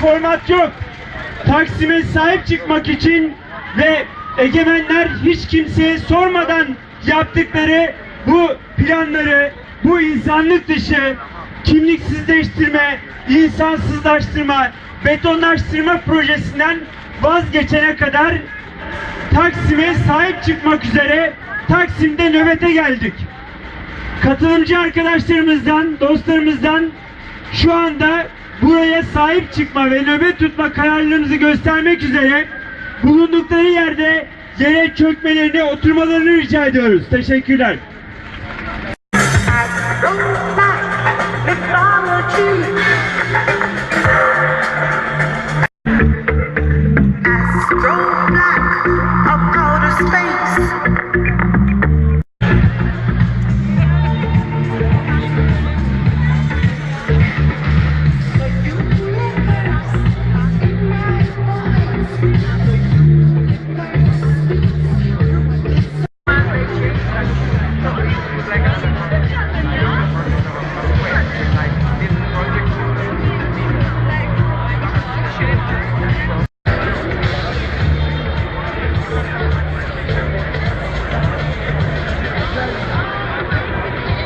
format yok. Taksim'e sahip çıkmak için ve egemenler hiç kimseye sormadan yaptıkları bu planları, bu insanlık dışı kimliksizleştirme, insansızlaştırma, betonlaştırma projesinden vazgeçene kadar Taksim'e sahip çıkmak üzere Taksim'de nöbete geldik. Katılımcı arkadaşlarımızdan, dostlarımızdan şu anda sahip çıkma ve nöbet tutma kararlarınızı göstermek üzere bulundukları yerde yere çökmelerini, oturmalarını rica ediyoruz. Teşekkürler. Astro of outer space. Thank you.